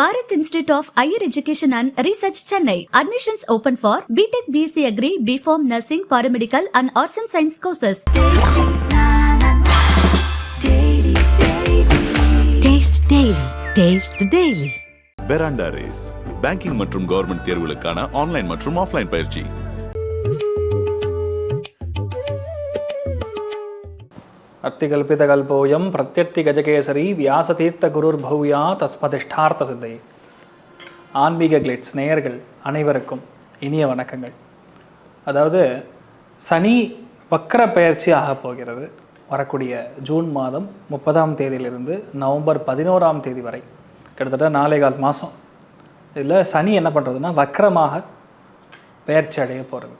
Bharat Institute of Higher Education and Research Chennai. Admissions open for BTech BSc Agri, BPharm Nursing, Paramedical and Arts and Science courses. Taste Daily. Taste the Daily. Veranda race banking மற்றும் government தேர்வுகளுக்கான online மற்றும் offline பயிற்சி அத்திகல்பிதகல்போயம் பிரத்யர்த்தி கஜகேசரி வியாசதீர்த்த குருர் பௌயா தஸ்மதிஷ்டார்த்த சித்தை ஆன்மீக glitz நேயர்கள் அனைவருக்கும் இனிய வணக்கங்கள். அதாவது சனி வக்கர பயிற்சி ஆகப் போகிறது. வரக்கூடிய ஜூன் மாதம் முப்பதாம் தேதியிலிருந்து நவம்பர் பதினோராம் தேதி வரை. கிட்டத்தட்ட நாலே கால் மாதம் இதில் சனி என்ன பண்ணுறதுன்னா வக்கரமாக பெயர்ச்சி அடைய போகிறது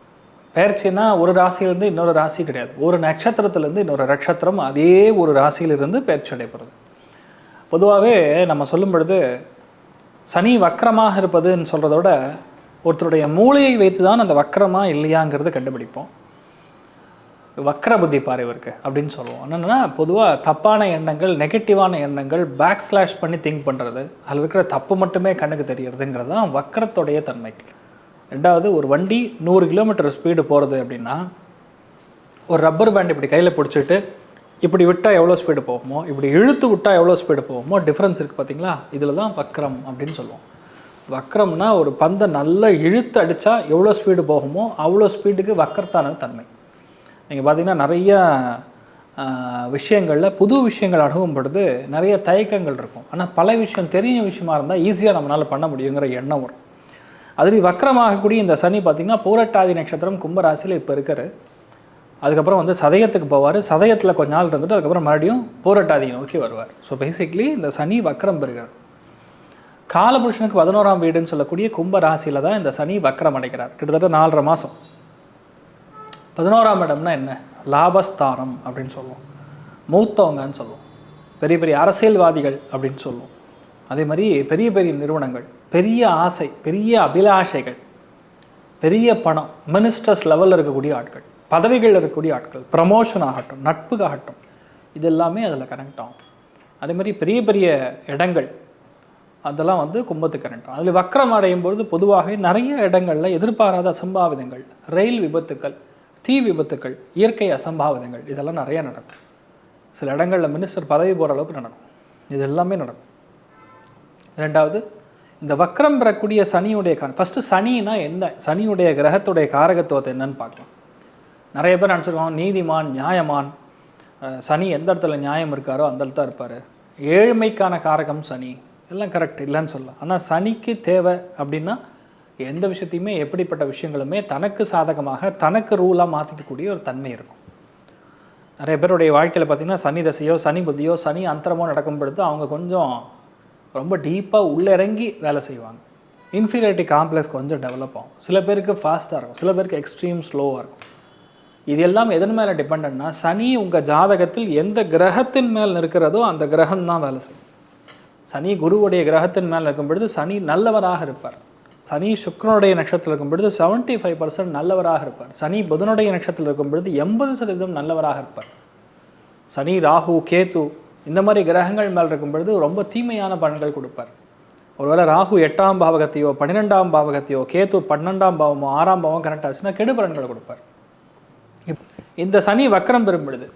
பெயர்ச்சின்னா ஒரு ராசியிலேருந்து இன்னொரு ராசி கிடையாது. ஒரு நட்சத்திரத்துலேருந்து இன்னொரு நட்சத்திரம் அதே ஒரு ராசியிலிருந்து பெயர்ச்சி அடைகிறது பொதுவாகவே நம்ம சொல்லும் பொழுது சனி வக்கரமாக இருப்பதுன்னு சொல்கிறத விட ஒருத்தருடைய மூளையை வைத்து தான் அந்த வக்கரமாக இல்லையாங்கிறத கண்டுபிடிப்போம். வக்கர புத்தி பாரு இவருக்கு அப்படின்னு சொல்லுவோம். என்னென்னா பொதுவாக தப்பான எண்ணங்கள் நெகட்டிவான எண்ணங்கள் பேக் ஸ்லாஷ் பண்ணி திங்க் பண்ணுறது அதில் இருக்கிற தப்பு மட்டுமே கண்ணுக்கு தெரியறதுங்கிறது தான் வக்கரத்துடைய தன்மை ரெண்டாவது ஒரு வண்டி நூறு கிலோமீட்டர் ஸ்பீடு போகிறது அப்படின்னா ஒரு ரப்பர் பேண்ட் இப்படி கையில் பிடிச்சிட்டு இப்படி விட்டால் எவ்வளோ ஸ்பீடு போகுமோ இப்படி இழுத்து விட்டால் எவ்வளோ ஸ்பீடு போகுமோ டிஃப்ரென்ஸ் இருக்குது பார்த்தீங்களா இதில் தான் வக்ரம் அப்படின்னு சொல்லுவோம். வக்ரம்னா ஒரு பந்தை நல்லா இழுத்து அடித்தா எவ்வளோ ஸ்பீடு போகுமோ அவ்வளோ ஸ்பீடுக்கு வக்கரத்தான தன்மை. நீங்கள் பார்த்தீங்கன்னா நிறைய விஷயங்களில் புது விஷயங்கள் அணுகும் பொழுது நிறைய தயக்கங்கள் இருக்கும். ஆனால் பல விஷயம் தெரிஞ்ச விஷயமா இருந்தால் ஈஸியாக நம்மளால் பண்ண முடியுங்கிற எண்ணம் வரும். அதுலேயும் வக்கரமாகக்கூடிய இந்த சனி பார்த்திங்கன்னா பூரட்டாதி நட்சத்திரம் கும்பராசியில் இப்போ இருக்கார். அதுக்கப்புறம் வந்து சதயத்துக்கு போவார். சதயத்தில் கொஞ்ச நாள் இருந்துட்டு அதுக்கப்புறம் மறுபடியும் பூரட்டாதி நோக்கி வருவார். ஸோ பேசிக்லி இந்த சனி வக்கரம் பெறுகிறது காலபுருஷனுக்கு பதினோராம் வீடுன்னு சொல்லக்கூடிய கும்ப ராசியில் தான் இந்த சனி வக்கரம் அடைக்கிறார் கிட்டத்தட்ட நாலரை மாதம் பதினோராம் இடம்னா என்ன? லாபஸ்தானம் அப்படின்னு சொல்லுவோம். மூத்தவங்கன்னு சொல்லுவோம். பெரிய பெரிய அரசியல்வாதிகள் அப்படின்னு சொல்லுவோம். அதே மாதிரி பெரிய பெரிய நிறுவனங்கள். பெரிய ஆசை பெரிய அபிலாஷைகள் பெரிய பணம் மினிஸ்டர்ஸ் லெவலில் இருக்கக்கூடிய ஆட்கள் பதவிகளில் இருக்கக்கூடிய ஆட்கள் ப்ரமோஷன் ஆகட்டும் நட்புக்காகட்டும் இது எல்லாமே அதில் கனெக்ட் ஆகும். அதே மாதிரி பெரிய பெரிய இடங்கள் அதெல்லாம் வந்து கும்பத்துக்கு கரண்ட் ஆகும். அதில் வக்கரம் அடையும் பொழுது பொதுவாக நிறைய இடங்களில் எதிர்பாராத அசம்பாவிதங்கள் ரயில் விபத்துக்கள் தீ விபத்துக்கள் இயற்கை அசம்பாவிதங்கள் இதெல்லாம் நிறைய நடக்கும். சில இடங்களில் மினிஸ்டர் பதவி போகிற அளவுக்கு நடக்கும். இது எல்லாமே நடக்கும். ரெண்டாவது இந்த வக்ரம் பெறக்கூடிய சனியுடைய காரணம். ஃபஸ்ட்டு சனினா என்ன? சனியுடைய கிரகத்துடைய காரகத்துவத்தை என்னன்னு பார்க்கலாம். நிறைய பேர் நினச்சிருக்கோம் நீதிமான் நியாயமான். சனி எந்த இடத்துல நியாயம் இருக்காரோ அந்த இடத்துல இருப்பார். ஏழ்மைக்கான காரகம் சனி. எல்லாம் கரெக்ட் இல்லைன்னு சொல்லலாம். ஆனால் சனிக்கு தேவை அப்படின்னா எந்த விஷயத்தையுமே எப்படிப்பட்ட விஷயங்களுமே தனக்கு சாதகமாக தனக்கு ரூலாக மாற்றிக்கக்கூடிய ஒரு தன்மை இருக்கும். நிறைய பேருடைய வாழ்க்கையில் பார்த்திங்கன்னா சனி தசையோ சனி புத்தியோ சனி அந்தரமோ நடக்கும் பொழுது அவங்க கொஞ்சம் ரொம்ப டீப்பாக உள்ளே இறங்கி வேலை செய்வாங்க. இன்ஃபீரியாரிட்டி காம்ப்ளெக்ஸ் கொஞ்சம் டெவலப் ஆகும். சில பேருக்கு ஃபாஸ்ட்டாக இருக்கும் சில பேருக்கு எக்ஸ்ட்ரீம் ஸ்லோவாக இருக்கும். இது எல்லாம் எதன் மேலே டிபெண்ட்னா சனி உங்கள் ஜாதகத்தில் எந்த கிரகத்தின் மேல் இருக்கிறதோ அந்த கிரகம் தான் வேலை செய்யும். சனி குருவுடைய கிரகத்தின் மேல் இருக்கும் பொழுது சனி நல்லவராக இருப்பார். சனி சுக்ரனுடைய நட்சத்திரத்தில் இருக்கும் பொழுது செவன்ட்டி ஃபைவ் பர்சன்ட் நல்லவராக இருப்பார். சனி புதனுடைய நட்சத்திரத்தில் இருக்கும் பொழுது எண்பது சதவீதம் நல்லவராக இருப்பார். சனி ராகு கேத்து இந்த மாதிரி கிரகங்கள் மேல் இருக்கும் பொழுது ரொம்ப தீமையான பலன்கள் கொடுப்பார். ஒருவேளை ராகு எட்டாம் பாவகத்தையோ பன்னிரெண்டாம் பாவகத்தையோ கேத்து பன்னெண்டாம் பாவமோ ஆறாம் பாவம் கனெக்ட் ஆச்சுன்னா கெடு பலன்களை கொடுப்பார். இப்- இந்த சனி வக்கரம் பெறும் பொழுது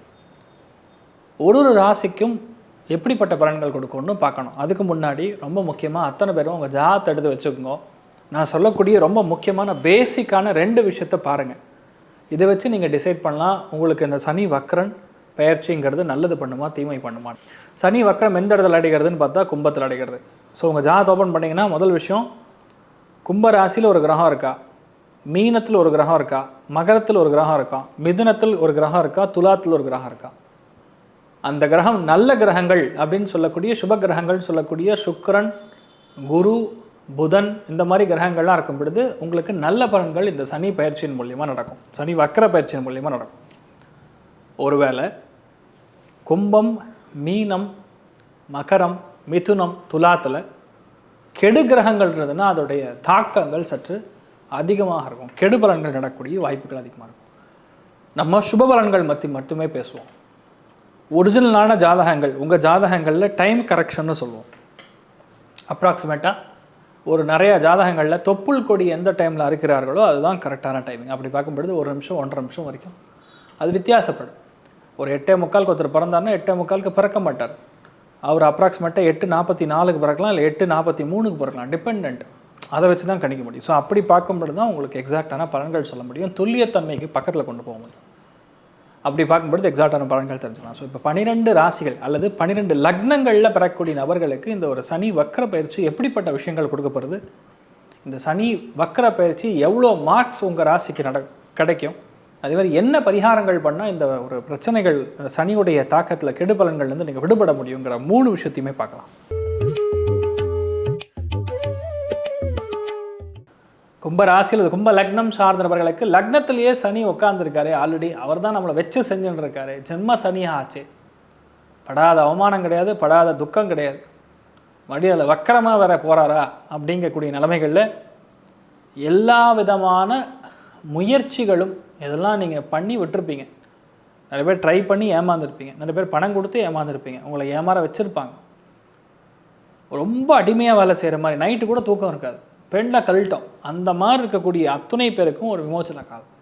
ஒரு ஒரு ராசிக்கும் எப்படிப்பட்ட பலன்கள் கொடுக்கும்னு பார்க்கணும். அதுக்கு முன்னாடி ரொம்ப முக்கியமாக அத்தனை பேரும் உங்கள் ஜாத் எடுத்து வச்சுக்கோங்க. நான் சொல்லக்கூடிய ரொம்ப முக்கியமான பேசிக்கான ரெண்டு விஷயத்தை பாருங்கள் இதை வச்சு நீங்கள் டிசைட் பண்ணலாம். உங்களுக்கு இந்த சனி வக்ரன் பயிற்சிங்கிறது நல்லது பண்ணுமா தீமை பண்ணுமா? சனி வக்கரம் எந்த இடத்துல அடைகிறதுன்னு பார்த்தா கும்பத்தில் அடைகிறது ஸோ உங்கள் ஜாத் ஓப்பன் பண்ணிங்கன்னா முதல் விஷயம் கும்ப ராசியில் ஒரு கிரகம் இருக்கா? மீனத்தில் ஒரு கிரகம் இருக்கா? மகரத்தில் ஒரு கிரகம் இருக்கா? மிதுனத்தில் ஒரு கிரகம் இருக்கா? துலாத்தில் ஒரு கிரகம் இருக்கா? அந்த கிரகம் நல்ல கிரகங்கள் அப்படின்னு சொல்லக்கூடிய சுப கிரகங்கள்னு சொல்லக்கூடிய சுக்கரன் குரு புதன் இந்த மாதிரி கிரகங்கள்லாம் இருக்கும் பொழுது உங்களுக்கு நல்ல பலன்கள் இந்த சனி பயிற்சியின் மூலியமாக நடக்கும். சனி வக்கர பயிற்சியின் மூலியமாக நடக்கும். ஒருவேளை கும்பம் மீனம் மகரம் மிதுனம் துலாத்தில் கெடு கிரகங்கள் இருந்ததுன்னா அதோடைய தாக்கங்கள் சற்று அதிகமாக இருக்கும். கெடு பலன்கள் நடக்கக்கூடிய வாய்ப்புகள் அதிகமாக இருக்கும். நம்ம சுப பலன்கள் பற்றி மட்டுமே பேசுவோம். ஒரிஜினலான ஜாதகங்கள் உங்கள் ஜாதகங்களில் டைம் கரெக்ஷன்னு சொல்லுவோம். அப்ராக்சிமேட்டாக ஒரு நிறைய ஜாதகங்களில் தொப்புள் கொடி எந்த டைமில் அறுக்கிறார்களோ அதுதான் கரெக்டான டைமிங் அப்படி பார்க்கும்பொழுது ஒரு நிமிஷம் ஒன்றரை நிமிஷம் வரைக்கும் அது வித்தியாசப்படும். ஒரு எட்டே முக்காலுக்கு ஒருத்தர் பிறந்தாருன்னா எட்டே முக்காலுக்கு பிறக்க மாட்டார். அவர் அப்ராக்சிமேட்டாக எட்டு நாற்பத்தி நாலுக்கு பிறக்கலாம் இல்லை எட்டு நாற்பத்தி மூணுக்கு பிறக்கலாம் டிபெண்ட் அதை வச்சு தான் கணிக்க முடியும். ஸோ அப்படி பார்க்கும்போது தான் உங்களுக்கு எக்ஸாக்டான பலன்கள் சொல்ல முடியும். துல்லியத்தன்மைக்கு பக்கத்தில் கொண்டு போக முடியும். அப்படி பார்க்கும்பொழுது எக்ஸாக்டான பலன்கள் தெரிஞ்சுக்கலாம். ஸோ இப்போ பன்னிரெண்டு ராசிகள் அல்லது பன்னிரெண்டு லக்னங்களில் பெறக்கூடிய நபர்களுக்கு இந்த ஒரு சனி வக்கர பயிற்சி எப்படிப்பட்ட விஷயங்கள் கொடுக்கப்படுது இந்த சனி வக்கர பயிற்சி எவ்வளோ மார்க்ஸ் உங்கள் ராசிக்கு நட கிடைக்கும்? அதே மாதிரி என்ன பரிகாரங்கள் பண்ணால் இந்த ஒரு பிரச்சனைகள் சனியுடைய தாக்கத்தில் கெடுபலன்கள்லேருந்து நீங்கள் விடுபட முடியுங்கிற மூணு விஷயத்தையுமே பார்க்கலாம். கும்ப ராசியில் கும்ப லக்னம் சார்ந்த நபர்களுக்கு லக்னத்திலேயே சனி உட்காந்துருக்காரு ஆல்ரெடி அவர் தான் நம்மளை வச்சு செஞ்சுன்னு இருக்காரு ஜென்ம சனியாக ஆச்சு. படாத அவமானம் கிடையாது படாத துக்கம் கிடையாது. மடியில் வக்கரமாக வேற போகிறாரா அப்படிங்கக்கூடிய நிலைமைகளில் எல்லா விதமான முயற்சிகளும் இதெல்லாம் நீங்கள் பண்ணி விட்டுருப்பீங்க. நிறைய பேர் ட்ரை பண்ணி ஏமாந்துருப்பீங்க. நிறைய பேர் பணம் கொடுத்து ஏமாந்துருப்பீங்க. உங்களை ஏமாற வச்சுருப்பாங்க. ரொம்ப அடிமையாக வேலை செய்கிற மாதிரி. நைட்டு கூட தூக்கம் இருக்காது. பெண்ணில் கழட்டம். அந்த மாதிரி இருக்கக்கூடிய அத்துணை பேருக்கும் ஒரு விமோச்சன காலம்.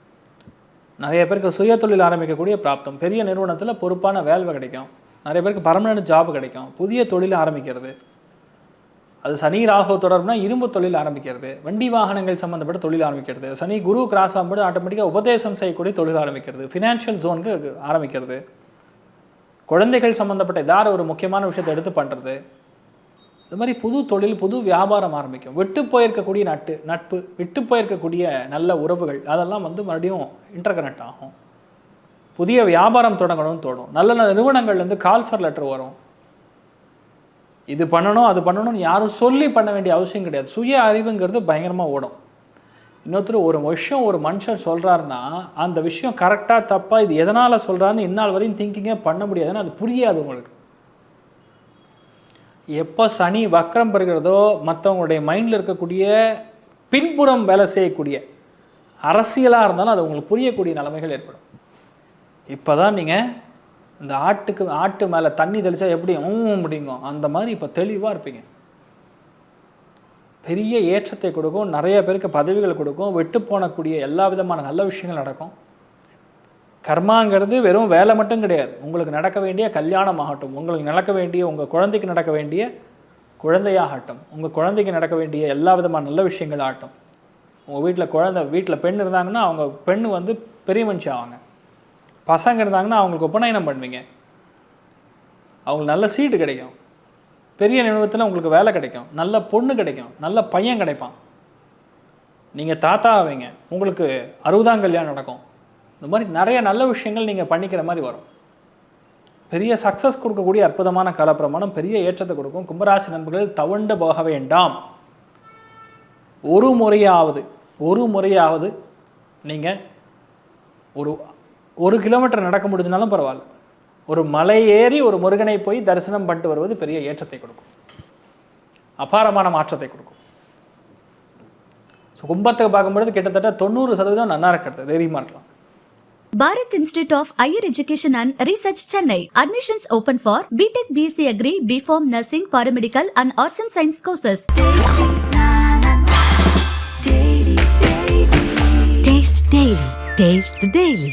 நிறைய பேருக்கு சுய தொழில் ஆரம்பிக்கக்கூடிய பிராப்தம். பெரிய நிறுவனத்தில் பொறுப்பான வேல்வை கிடைக்கும். நிறைய பேருக்கு பர்மனன்ட் ஜாப் கிடைக்கும். புதிய தொழில் ஆரம்பிக்கிறது. அது சனி ராகு தொடர்புனா இரும்பு தொழில் ஆரம்பிக்கிறது வண்டி வாகனங்கள் சம்மந்தப்பட்ட தொழில் ஆரம்பிக்கிறது சனி குரு கிராஸ் ஆகும்போது ஆட்டோமேட்டிக்காக உபதேசம் செய்யக்கூடிய தொழில் ஆரம்பிக்கிறது ஃபினான்ஷியல் ஜோனுக்கு ஆரம்பிக்கிறது. குழந்தைகள் சம்மந்தப்பட்ட ஏதாவது ஒரு முக்கியமான விஷயத்தை எடுத்து பண்ணுறது இது மாதிரி புது தொழில் புது வியாபாரம் ஆரம்பிக்கும். விட்டு போயிருக்கக்கூடிய நட்டு நட்பு விட்டு போயிருக்கக்கூடிய நல்ல உறவுகள் அதெல்லாம் வந்து மறுபடியும் இன்டர்கனெக்ட் ஆகும். புதிய வியாபாரம் தொடங்கணும்னு தோணும். நல்ல நல்ல நிறுவனங்கள்லேருந்து கால்ஃபர் லெட்டர் வரும். இது பண்ணணும் அது பண்ணணும்னு யாரும் சொல்லி பண்ண வேண்டிய அவசியம் கிடையாது. சுய அறிவுங்கிறது பயங்கரமாக ஓடும். இன்னொருத்தர் ஒரு விஷயம் ஒரு மனுஷன் சொல்கிறாருன்னா அந்த விஷயம் கரெக்டாக தப்பாக இது எதனால் சொல்கிறாருன்னு இந்நாள் வரையும் திங்கிங்கே பண்ண முடியாதுன்னு அது புரியாது உங்களுக்கு. எப்போ சனி வக்கரம் பெறுகிறதோ மற்றவங்களுடைய மைண்டில் இருக்கக்கூடிய பின்புறம் வேலை செய்யக்கூடிய அரசியலாக இருந்தாலும் அது உங்களுக்கு புரியக்கூடிய நிலைமைகள் ஏற்படும். இப்போ தான் நீங்கள் இந்த ஆட்டுக்கு ஆட்டு மேலே தண்ணி தெளித்தா எப்படி ஊம் அந்த மாதிரி இப்போ தெளிவாக இருப்பீங்க. பெரிய ஏற்றத்தை கொடுக்கும் நிறைய பேருக்கு பதவிகள் கொடுக்கும் வெட்டு போனக்கூடிய எல்லா விதமான நல்ல விஷயங்கள் நடக்கும். கர்மாங்கிறது வெறும் வேலை மட்டும் கிடையாது. உங்களுக்கு நடக்க வேண்டிய கல்யாணம் ஆகட்டும் உங்களுக்கு நடக்க வேண்டிய உங்கள் குழந்தைக்கு நடக்க வேண்டிய குழந்தையாகட்டும் உங்கள் குழந்தைக்கு நடக்க வேண்டிய எல்லா விதமான நல்ல விஷயங்கள் ஆகட்டும். உங்கள் வீட்டில் குழந்தை வீட்டில் பெண் இருந்தாங்கன்னா அவங்க பெண் வந்து பெரிய மனுஷன் ஆவாங்க பசங்க இருந்தாங்கன்னா அவங்களுக்கு உபநயனம் பண்ணுவீங்க. அவங்களுக்கு நல்ல சீட்டு கிடைக்கும். பெரிய நிறுவனத்தில் உங்களுக்கு வேலை கிடைக்கும். நல்ல பொண்ணு கிடைக்கும். நல்ல பையன் கிடைப்பான். நீங்கள் தாத்தா ஆவீங்க. உங்களுக்கு அறுபதாம் கல்யாணம் நடக்கும். இந்த மாதிரி நிறைய நல்ல விஷயங்கள் நீங்கள் பண்ணிக்கிற மாதிரி வரும். பெரிய சக்ஸஸ் கொடுக்கக்கூடிய அற்புதமான காலப்பிரமாணம் பெரிய ஏற்றத்தை கொடுக்கும். கும்பராசி நண்பர்கள் தவண்டு போக வேண்டாம். ஒரு முறையாவது ஒரு முறையாவது நீங்கள் ஒரு ஒரு கிலோமீட்டர் நடக்க முடிஞ்சினாலும் பரவாயில்ல ஒரு மலை ஏறி ஒரு முருகனை போய் தரிசனம் பண்ணிட்டு வருவது பெரிய ஏற்றத்தை கொடுக்கும் அபாரமான மாற்றத்தை கொடுக்கும் ஸோ கும்பத்துக்கு பார்க்கும்பொழுது கிட்டத்தட்ட தொண்ணூறு சதவீதம் நன்னா இருக்கிறது தைரியமாக இருக்கலாம் Bharat Institute of Higher Education and Research Chennai. Admissions open for BTech BSc Agri, BPharm Nursing, Paramedical and Arts and Science courses. Taste Daily. Taste the Daily.